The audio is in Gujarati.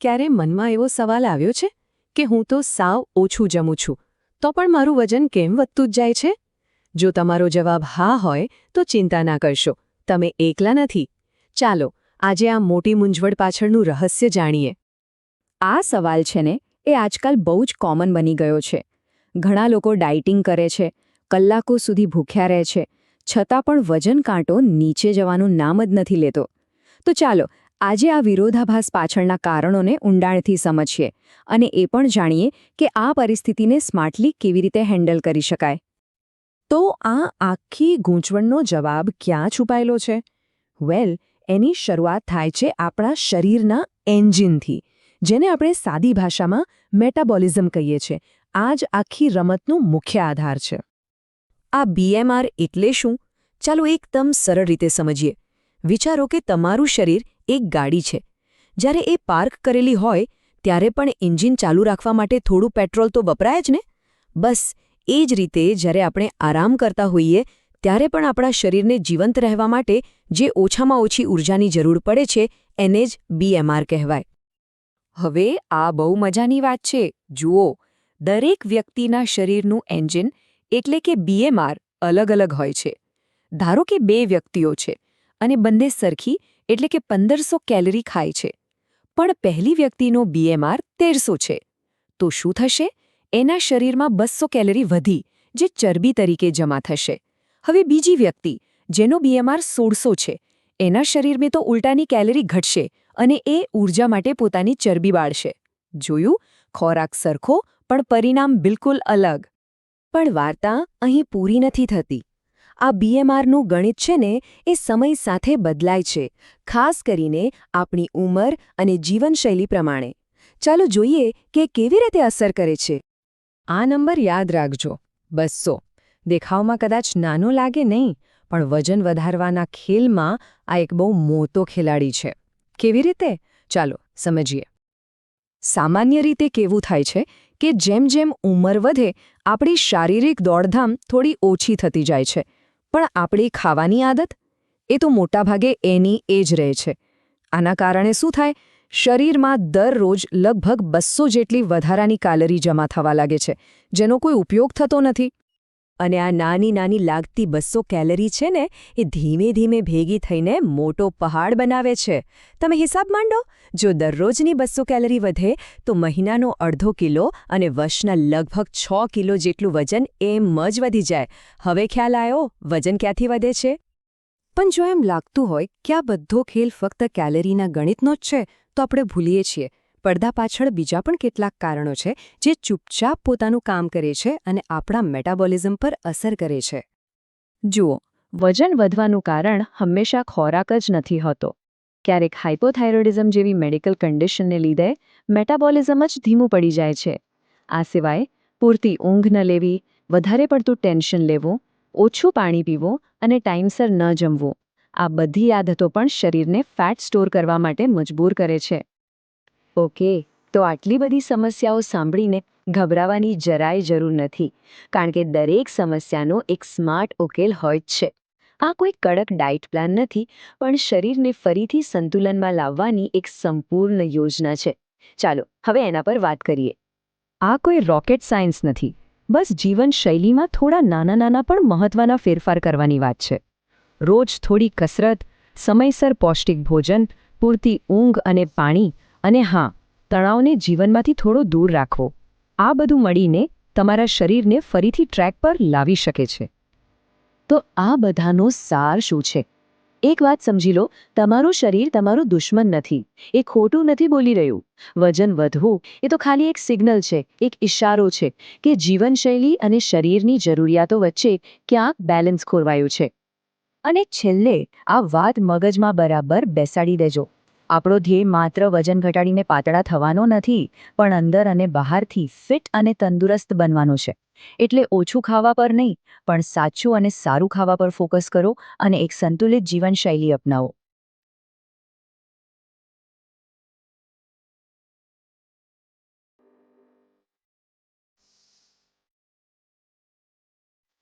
ક્યારે મનમાં એવો સવાલ આવ્યો છે કે હું તો સાવ ઓછું જમું છું, તો પણ મારું વજન કેમ વધતું જ જાય છે? જો તમારો જવાબ હા હોય, તો ચિંતા ના કરશો, તમે એકલા નથી. ચાલો, આજે આ મોટી મૂંઝવણ પાછળનું રહસ્ય જાણીએ. આ સવાલ છે ને, એ આજકાલ બહુ જ કોમન બની ગયો છે. ઘણા લોકો ડાયટિંગ કરે છે, કલાકો સુધી ભૂખ્યા રહે છે, છતાં પણ વજન કાંટો નીચે જવાનું નામ જ નથી લેતો. તો ચાલો આજે આ વિરોધાભાસ પાછળના કારણોને ઊંડાણથી સમજીએ અને એ પણ જાણીએ કે આ પરિસ્થિતિને સ્માર્ટલી કેવી રીતે હેન્ડલ કરી શકાય. તો આ આખી ગૂંચવણનો જવાબ ક્યાં છુપાયેલો છે? વેલ, એની શરૂઆત થાય છે આપણા શરીરના એન્જિનથી, જેને આપણે સાદી ભાષામાં મેટાબોલિઝમ કહીએ છીએ આ જ આખી રમતનું મુખ્ય આધાર છે. આ બીએમઆર એટલે શું? ચાલો એકદમ સરળ રીતે સમજીએ. વિચારો કે તમારું શરીર એક ગાડી છે. જ્યારે એ પાર્ક કરેલી હોય, ત્યારે પણ એન્જિન ચાલુ રાખવા માટે થોડું પેટ્રોલ તો વપરાય જ ને? બસ, એ જ રીતે જ્યારે આપણે આરામ કરતા હોઈએ, ત્યારે પણ આપણા શરીરને જીવંત રહેવા માટે જે ઓછામાં ઓછી ઊર્જાની જરૂર પડે છે, એને જ બીએમઆર કહેવાય. હવે આ બહુ મજાની વાત છે. જુઓ, દરેક વ્યક્તિના શરીરનું એન્જિન એટલે કે બીએમઆર અલગ અલગ હોય છે. ધારો કે બે વ્યક્તિઓ છે અને બંને સરખી એટલે કે પંદરસો કેલરી ખાય છે. પણ પહેલી વ્યક્તિનો બીએમઆર તેરસો છે. તો શું થશે? એના શરીરમાં બસો કેલરી વધી, જે ચરબી તરીકે જમા થશે. હવે બીજી વ્યક્તિ, જેનો બીએમઆર સોળસો છે, એના શરીરમાં તો ઉલટાની કેલરી ઘટશે અને એ ઊર્જા માટે પોતાની ચરબી બાળશે. જોયું? ખોરાક સરખો, પણ પરિણામ બિલકુલ અલગ. પણ વાર્તા અહીં પૂરી નથી થતી. આ બીએમઆરનું ગણિત છે ને, એ સમય સાથે બદલાય છે, ખાસ કરીને આપણી ઉંમર અને જીવનશૈલી પ્રમાણે. ચાલો જોઈએ કે કેવી રીતે અસર કરે છે. આ નંબર યાદ રાખજો. બસો. દેખાવમાં કદાચ નાનો લાગે નહીં, પણ વજન વધારવાના ખેલમાં આ એક બહુ મોટો ખેલાડી છે. કેવી રીતે? ચાલો, સમજીએ. સામાન્ય રીતે કેવું થાય છે કે જેમ જેમ ઉંમર વધે, આપણી શારીરિક દોડધામ થોડી ઓછી થતી જાય છે. પણ આપણી ખાવાની આદત? એ તો મોટાભાગે એની એ જ રહે છે. આના કારણે શું થાય? શરીરમાં દરરોજ લગભગ બસો જેટલી વધારાની કાલરી જમા થવા લાગે છે, જેનો કોઈ ઉપયોગ થતો નથી. અને આ નાની નાની લાગતી બસો કેલરી છે ને, એ ધીમે ધીમે ભેગી થઈને મોટો પહાડ બનાવે છે. તમે હિસાબ માંડો, જો દરરોજની બસો કેલરી વધે, તો મહિનાનો અડધો કિલો અને વર્ષના લગભગ છ કિલો જેટલું વજન એમ જ વધી જાય. હવે ખ્યાલ આવ્યો વજન ક્યાંથી વધે છે? પણ જો એમ લાગતું હોય કે આ બધો ખેલ ફક્ત કેલરીના ગણિતનો જ છે, તો આપણે ભૂલીએ છીએ. પડદા પાછળ બીજા પણ કેટલાક કારણો છે, જે ચૂપચાપ પોતાનું કામ કરે છે અને આપણા મેટાબોલિઝમ પર અસર કરે છે. જુઓ, વજન વધવાનું કારણ હંમેશા ખોરાક જ નથી હોતો. ક્યારેક હાઇપોથાઇરોઇડિઝમ જેવી મેડિકલ કન્ડિશનને લીધે મેટાબોલિઝમ જ ધીમું પડી જાય છે. આ સિવાય, પૂરતી ઊંઘ ન લેવી, વધારે પડતું ટેન્શન લેવું, ઓછું પાણી પીવું અને ટાઈમસર ન જમવું, આ બધી આદતો પણ શરીરને ફેટ સ્ટોર કરવા માટે મજબૂર કરે છે. ઓકે તો આટલી બધી સમસ્યાઓ સાંભળીને ગભરાવાની જરાય જરૂર નથી, કારણ કે દરેક સમસ્યાનો એક સ્માર્ટ ઉકેલ હોય જ છે. આ કોઈ કડક ડાયટ પ્લાન નથી, પણ શરીરને ફરીથી સંતુલનમાં લાવવાની એક સંપૂર્ણ યોજના છે. ચાલો, હવે એના પર વાત કરીએ. આ કોઈ રોકેટ સાયન્સ નથી. બસ જીવનશૈલીમાં થોડા નાના નાના પણ મહત્વના ફેરફાર કરવાની વાત છે. રોજ થોડી કસરત, સમયસર પૌષ્ટિક ભોજન, પૂરતી ઊંઘ અને પાણી અને હા, તણાવને જીવનમાંથી થોડો દૂર રાખવો. આ બધું મળીને તમારા શરીરને ફરીથી ટ્રેક પર લાવી શકે છે. તો આ બધાનો સાર શું છે? એક વાત સમજી લો, તમારું શરીર તમારું દુશ્મન નથી. એ ખોટું નથી બોલી રહ્યું. વજન વધવું, એ તો ખાલી એક સિગ્નલ છે, એક ઇશારો છે, કે જીવનશૈલી અને શરીરની જરૂરિયાતો વચ્ચે ક્યાંક બેલેન્સ ખોરવાયું છે. અને છેલ્લે, આ વાત મગજમાં બરાબર બેસાડી દેજો. આપણો ધ્યેય માત્ર વજન ઘટાડીને પાતળા થવાનો નથી, પણ અંદર અને બહારથી ફિટ અને તંદુરસ્ત બનવાનો છે. એટલે ઓછું ખાવા પર નહીં, પણ સાચું અને સારું ખાવા પર ફોકસ કરો અને એક સંતુલિત જીવનશૈલી અપનાવો.